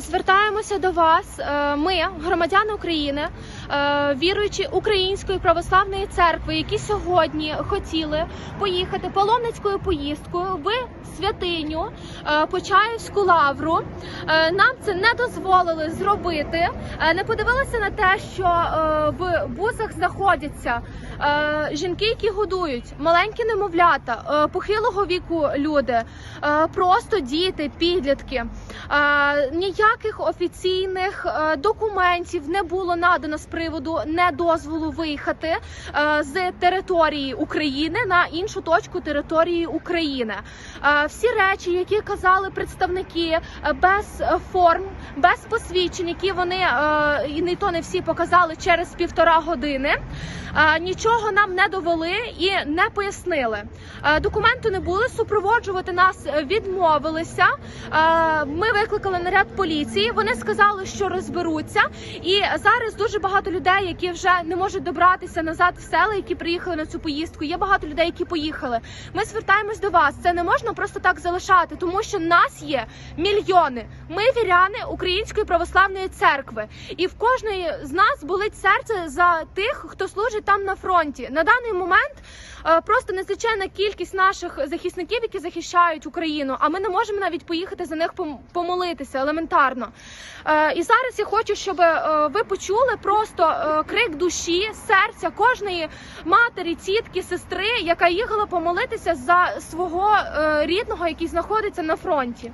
Звертаємося до вас. Е, Ми, громадяни України, е, віруючі Української православної церкви, які сьогодні хотіли поїхати паломницькою поїздкою в святиню е, Почаївську лавру. Нам це не дозволили зробити. Не подивилися на те, що в бусах знаходяться жінки, які годують, маленькі немовлята, похилого віку люди, просто діти, підлітки. Е, Ніяких офіційних е, документів не було надано з приводу недозволу виїхати е, з території України на іншу точку території України. Е, Всі речі, які казали представники без форм, без посвідчень, які вони і не то не всі показали через півтора години. Нічого нам не довели і не пояснили. Документи не були, супроводжувати нас відмовилися. Ми викликали наряд поліції. Вони сказали, що розберуться. І зараз дуже багато людей, які вже не можуть добратися назад в села, які приїхали на цю поїздку. Є багато людей, які поїхали. Ми звертаємось до вас. Це не можна просто так залишати, тому що нас є мільйони. Ми віряни Української православної церкви, і в кожної з нас болить серце за тих, хто служить там на фронті. На даний момент е, просто незвичайна кількість наших захисників, які захищають Україну. А ми не можемо навіть поїхати за них помолитися елементарно. Е, І зараз я хочу, щоб е, ви почули просто е, крик душі, серця кожної матері, тітки, сестри, яка їхала помолитися за свого рідного, який знаходиться на фронті.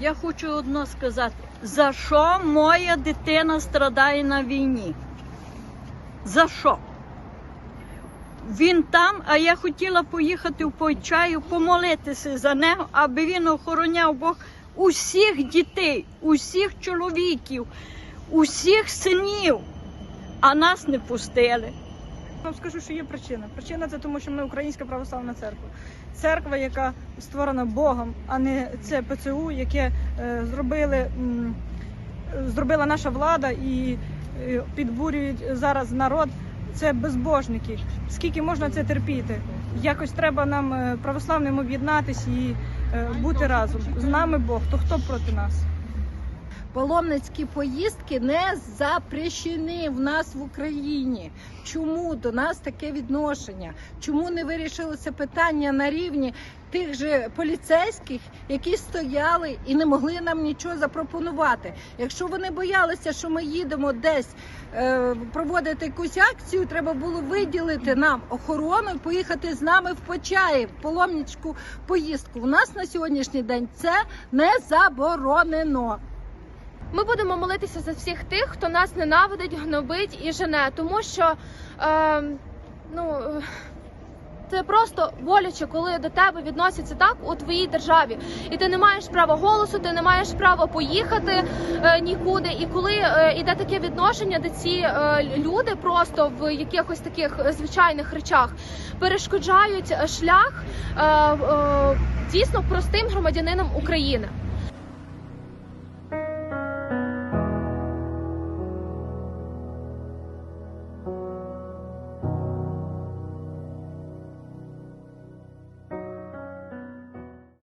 Я хочу одно сказати: за що моя дитина страдає на війні? За що? Він там, а я хотіла поїхати в Почаю, помолитися за нього, аби він охороняв Бог усіх дітей, усіх чоловіків, усіх синів, а нас не пустили. Вам скажу, що є причина. Причина це тому, що ми українська православна церква. Церква, яка створена Богом, а не це ПЦУ, яке е, зробили, м, зробила наша влада і е, підбурюють зараз народ. Це безбожники. Скільки можна це терпіти? Якось треба нам е, православним об'єднатися і бути разом. З нами Бог, то хто проти нас? Паломницькі поїздки не запрещені в нас в Україні. Чому до нас таке відношення? Чому не вирішилося питання на рівні тих же поліцейських, які стояли і не могли нам нічого запропонувати? Якщо вони боялися, що ми їдемо десь е, проводити якусь акцію, треба було виділити нам охорону і поїхати з нами в Почаїв, в поїздку. У нас на сьогоднішній день це не заборонено. Ми будемо молитися за всіх тих, хто нас ненавидить, гнобить і жене, тому що е, ну. Це просто боляче, коли до тебе відносяться так у твоїй державі, і ти не маєш права голосу, ти не маєш права поїхати е, нікуди. І коли е, іде таке відношення, де ці е, люди просто в якихось таких звичайних речах перешкоджають шлях е, е, дійсно простим громадянинам України.